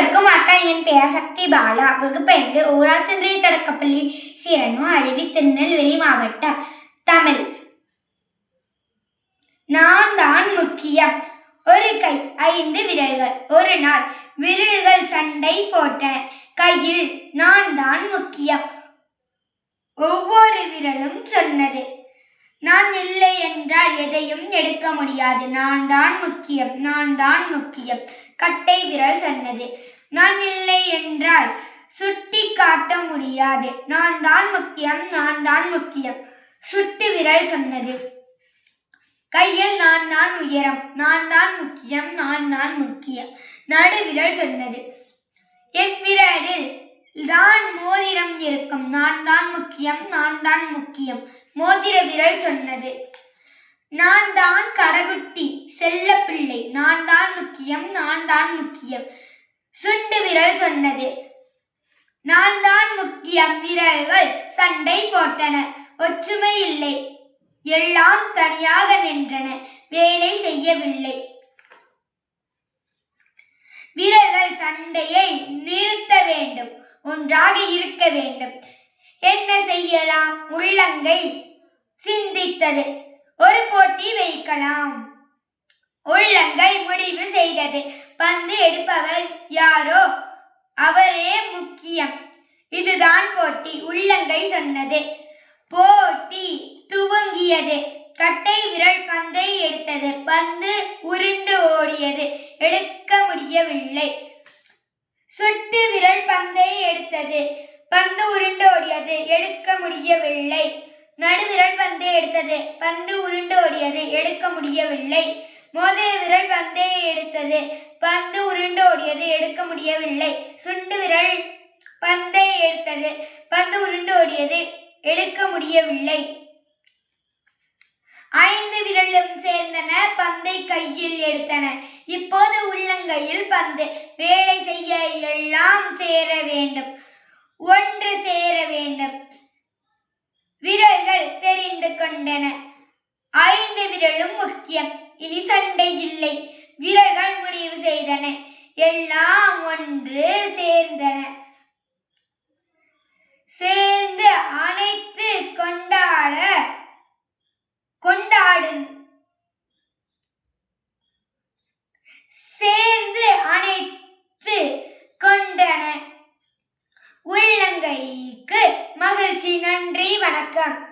அனைவருக்கும் வணக்கம் என் பெயர் சக்தி பாலா வகுப்பைந்து ஊராட்சந்திரிய தொடக்கப்பள்ளி சீரனு அருவி திருநெல்வேலி மாவட்டம் தமிழ் நான் தான் முக்கியம் ஒரு கை ஐந்து விரல்கள் ஒரு நாள் விரல்கள் சண்டை போட்டன கையில் நான் தான் முக்கியம் ஒவ்வொரு விரலும் சொன்னது நான் இல்லை என்றால் எதையும் எடுக்க முடியாது. நான் தான் முக்கியம். நான் தான் முக்கியம். கட்டை விரல் சொன்னது. நான் இல்லை என்றால் சுட்டி காட்ட முடியாது. நான் தான் முக்கியம். நான் தான் முக்கியம். சுட்டு விரல் சொன்னது. கையில் நான் தான் உயரம். நான் தான் முக்கியம். நான் தான் முக்கியம். நடு விரல் சொன்னது. என் விரலில் தான் மோதிரம் இருக்கும். நான் தான் முக்கியம் நான் தான் முக்கியம். மோதிர விரல் சொன்னது. நான் தான் கடகுட்டி செல்ல பிள்ளை நான் தான் முக்கியம் நான் தான் முக்கியம். சுண்டு விரல் சொன்னது. நான் தான் முக்கியம். விரல்கள் சண்டை போட்டன. ஒற்றுமை இல்லை. எல்லாம் தனியாக நின்றன. வேலை செய்யவில்லை. வீரர்கள் சண்டையை நிறுத்த வேண்டும். ஒன்றாக இருக்க வேண்டும். என்ன செய்யலாம்? உள்ளங்கை சிந்தித்தது. ஒரு போட்டி வைக்கலாம். உள்ளங்கை முடிவு செய்தது. பந்து எடுப்பவர் யாரோ? அவரே முக்கியம். இதுதான் போட்டி. உள்ளங்கை சொன்னது. போட்டி துவங்கியது. கட்டை விரல் பந்தை எடுத்தது. பந்து உருண்டு ஓடியது. எடுக்க முடியவில்லை. சுட்டு விரல் பந்தை எடுத்தது. பந்து உருண்டு ஓடியது. எடுக்க முடியவில்லை. நடுவிரல் பந்தை எடுத்தது. பந்து உருண்டு ஓடியது. எடுக்க முடியவில்லை. மோதிர விரல் பந்தை எடுத்தது. பந்து உருண்டு ஓடியது. எடுக்க முடியவில்லை. சுண்டு விரல் பந்தை எடுத்தது. பந்து உருண்டு ஓடியது. எடுக்க முடியவில்லை. ஐந்து இருவரும் சேர்ந்தன பந்தை கையில் எடுத்தன. இப்போது உள்ளங்கையில் பந்து. வேலை செய்ய எல்லாம் சேர வேண்டும். ஒன்று சேர வேண்டும். விரல்கள் தெரிந்து கொண்டன. ஐந்து விரலும் முக்கியம். இனி சண்டை இல்லை. விரல்கள் முடிவு செய்தன. எல்லாம் ஒன்று இலங்கைக்கு மகிழ்ச்சி. நன்றி வணக்கம்.